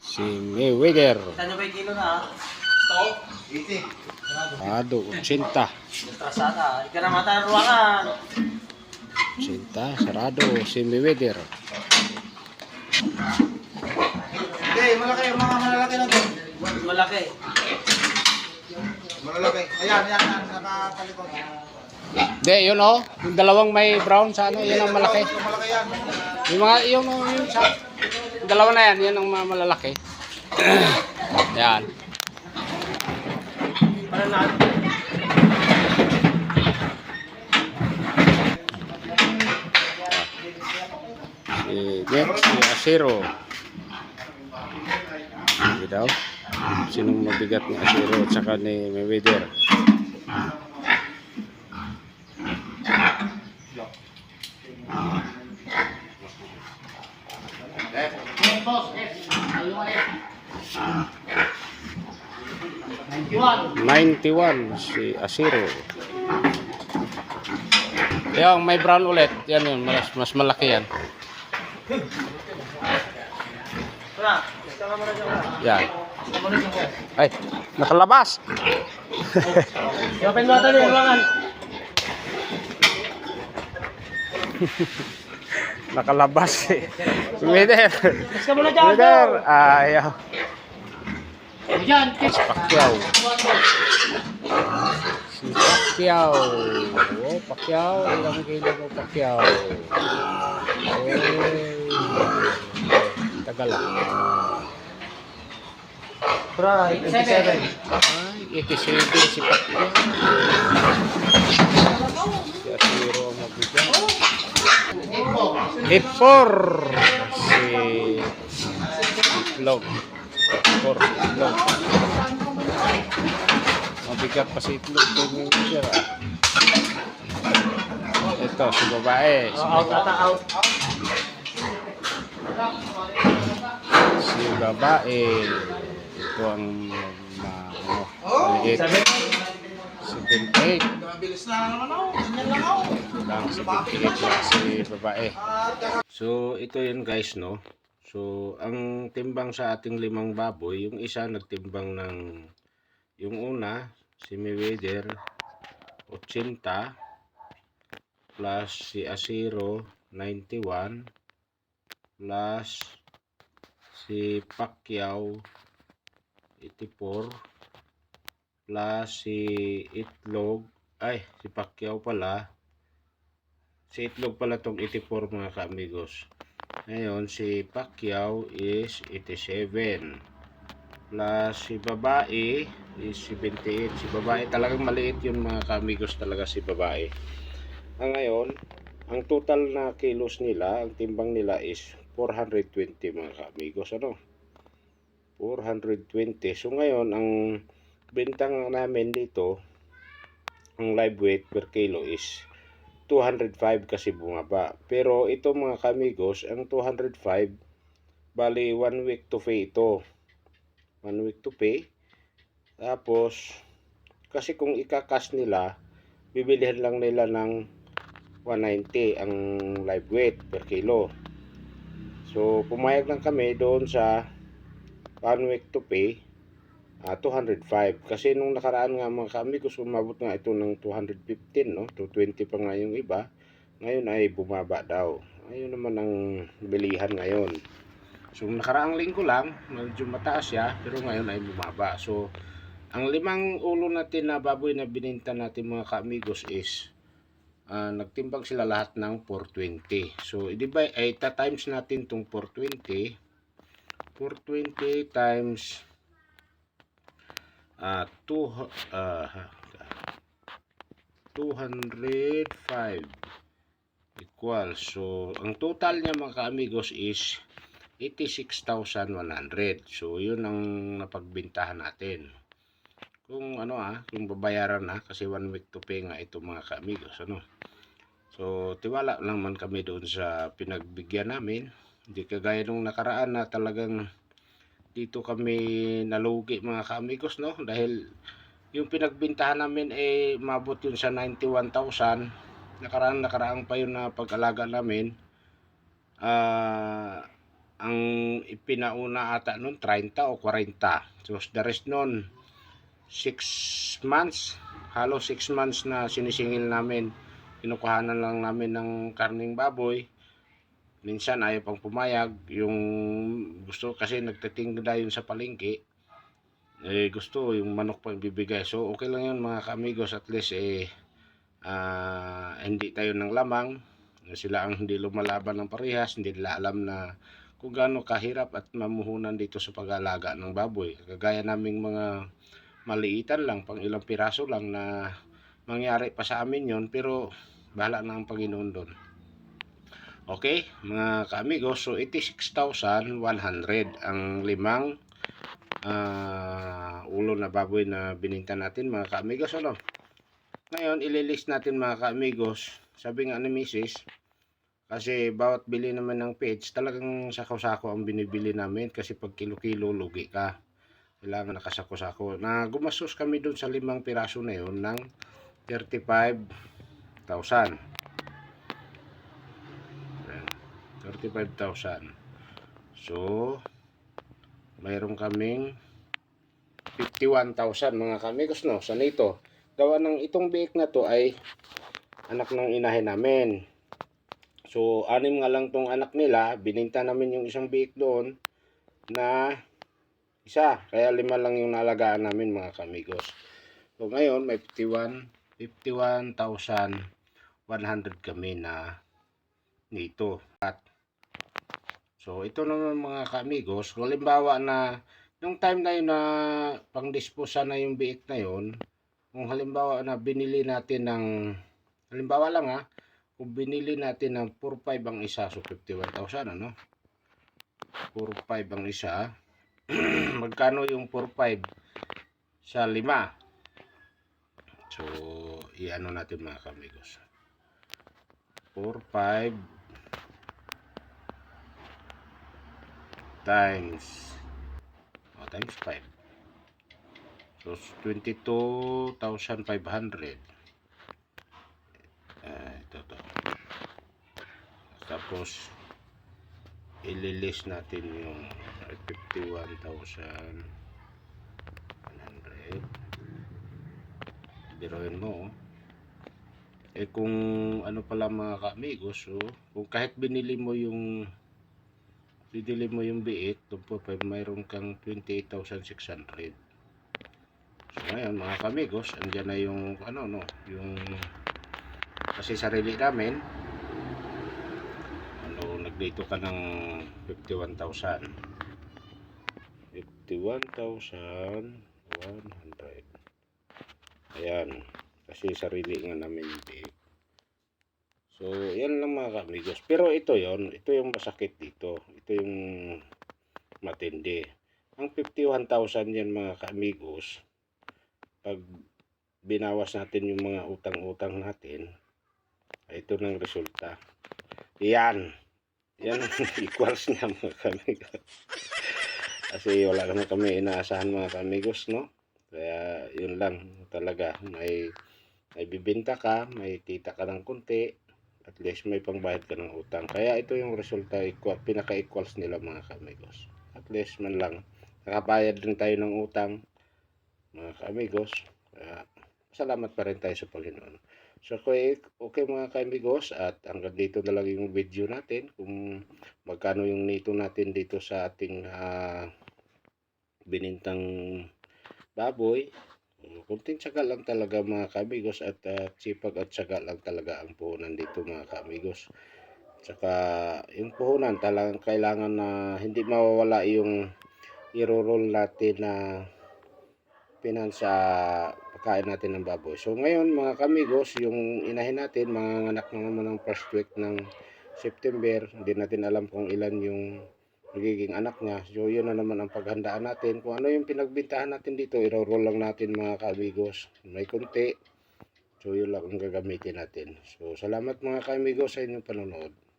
Si Mayweather. Saan ba yung kilo na ha? Ito? 80. Ado, 80. Trasada. Hindi ka na mata ng ruangan. 80, sarado. Si Mayweather. Hindi, malaki yung mga malalaki na to. Malaki. Malalaki. Ayan, ayan, nakatalikod. Hindi, yun oh. Yung dalawang may brown sa ano, yun ang malaki. Yung malaki yan. Yung mga, yung, yung sa, yung dalawa na yan, yun ang mga malalaki. yan. Para na. Si next, si Asiro. Hindi daw. Sinong mabigat ni Asiro at saka ni Mayweather. Ninety-one si Asiro. Yung may brown ulit, yan yun, mas, mas malaki yan. Mo. Yan. Mo. Ay, nakalabas. Yung pinwata din yung ruangan. Nakalabas eh. Dyan. Mayweather. Ayaw. Si Pacquiao. Si Pacquiao. Oh, Pacquiao. Ilang kilo mo Pacquiao. Oy. Tagal. Tara. 87. Ay, 87 si Pacquiao. Si Asiro ang mabigyan. Hit 4 si Itlog. 4 si Itlog. Mabigat pa si Itlog kay Manager ah. Ito, si babae. Si, out. si babae. Ito ang ma, ano, maliit. 78. Mabilis na naman ako. Ganyan lang ako. lang si Bigkit na si babae. So, ito yun guys, no? So, ang timbang sa ating limang baboy, yung isa nagtimbang ng, yung una, si Mayweather, 80, plus si Asiro, 91, plus si Pacquiao, 84, plus si Itlog, ay, si Pacquiao pala, Si Itlog pala tong 84 mga ka-amigos. Ngayon, si Pacquiao is 87. Plus si babae is 78. Si babae talagang maliit yun mga ka-amigos talaga si babae. Ang ngayon, ang total na kilos nila, ang timbang nila is 420 mga ka-amigos. Ano? 420. So ngayon, ang bintang namin dito, ang live weight per kilo is 205 kasi bumaba. Pero ito mga kamigos, ang 205, bali 1 week to pay ito. 1 week to pay. Tapos, kasi kung ikakas nila, bibilihan lang nila ng 190 ang live weight per kilo. So, pumayag lang kami doon sa 1 week to pay, ah 205. Kasi nung nakaraan nga mga kamigos, umabot nga ito ng 215, no? 220 pa nga yung iba. Ngayon ay bumaba daw. Ayun naman ang bilihan ngayon. So, nakaraang linggo lang, medyo mataas siya, pero ngayon ay bumaba. So, ang limang ulo natin na baboy na bininta natin mga kaamigos is ah, nagtimbang sila lahat ng 420. So, i-divide, ay ta-times natin tong 420. 420 times ah two, ah, 205 equal. So, ang total niya mga ka-amigos is 86,100. So, yun ang napagbintahan natin. Kung ano ah, kung babayaran na kasi one week to pay nga ito mga ka-amigos. Ano? So, tiwala lang man kami doon sa pinagbigyan namin. Hindi kagaya nung nakaraan na talagang dito kami nalugi mga ka-amigos no dahil yung pinagbintahan namin eh mabot yun sa 91,000 nakaraan nakaraan pa yun na pag-alaga namin ah ang ipinauna ata nun 30 o 40. So the rest nun 6 months, halos 6 months na sinisingil namin. Kinukuhanan lang namin ng karning baboy. Minsan ayaw pang pumayag. Yung gusto kasi nagtitingda yun sa palengke. Eh gusto yung manok pang bibigay. So okay lang yun mga kamigos at least eh ah, hindi tayo ng lamang. Sila ang hindi lumalaban ng parehas. Hindi nila alam na kung gaano kahirap at mamuhunan dito sa pag-alaga ng baboy. Kagaya naming mga maliitan lang, pang ilang piraso lang na mangyari pa sa amin yon pero bahala na ang Panginoon doon. Okay, mga kaamigos, so 86,100 ang limang ah, ulo na baboy na bininta natin mga kaamigos. Ano? Ngayon, ililist natin mga kaamigos. Sabi nga ni Mrs. Kasi bawat bili naman ng page, talagang sako-sako ang binibili namin kasi pag kilo-kilo lugi ka. Kailangan nakasako-sako. Na gumastos kami doon sa limang piraso na yun ng 35,000. Ayan, 35,000. So, mayroon kaming 51,000 mga kamigos no, sa nito. Gawa ng itong biik na to ay anak ng inahin namin. So, anim nga lang tong anak nila. Bininta namin yung isang biik doon na isa. Kaya lima lang yung nalagaan namin mga kamigos. So, ngayon may 51 51,100 kami na nito. At So, ito naman mga kamigos, kung halimbawa na yung time na yun na pang-dispose na yung biik na yun, kung halimbawa na binili natin ng, halimbawa lang ha, kung binili natin ng 4-5 ang isa, so 51,000 ano? 4-5 ang isa, magkano yung 4-5 sa 5? So, i-ano natin mga kamigos. 4-5 times. Oh, times 5 so 22,500 ah, ito to tapos ililis natin yung 51,100 biroin mo oh. eh kung ano pala mga ka-amigos so, kung kahit binili mo yung didili mo yung po pa mayroon kang 28,600. So ngayon mga kamigos, andyan na yung ano no, yung kasi sarili namin ano, nagdito ka ng 51,000. 51,100. Ayan, kasi sarili nga namin yung biik. So, yan lang mga kamigos. Pero ito yon ito yung masakit dito. Ito yung matindi. Ang 51,000 yan mga kamigos, pag binawas natin yung mga utang-utang natin, ito ng resulta. Yan. Yan equals niya mga kamigos. Kasi wala naman kami inaasahan mga kamigos, no? Kaya yun lang talaga. May, may bibinta ka, may tita ka ng kunti, at least may pangbayad ka ng utang. Kaya ito yung resulta, equal, pinaka-equals nila mga kamigos. At least man lang, nakabayad din tayo ng utang, mga kamigos. Kaya, salamat pa rin tayo sa Panginoon. So, okay, okay mga kamigos, at hanggang dito na lang yung video natin, kung magkano yung nito natin dito sa ating ah, binintang baboy. Kunting tsaga lang talaga mga kamigos at uh, sipag at tsaga lang talaga ang puhunan dito mga kamigos. Tsaka yung puhunan talagang kailangan na hindi mawawala yung iro-roll natin na pinansa pagkain natin ng baboy. So ngayon mga kamigos, yung inahin natin, mga anak na naman ng first week ng September, hindi natin alam kung ilan yung magiging anak niya. So, yun na naman ang paghandaan natin. Kung ano yung pinagbintahan natin dito, iro-roll lang natin mga kaamigos. May kunti. So, yun lang ang gagamitin natin. So, salamat mga kaamigos sa inyong panonood.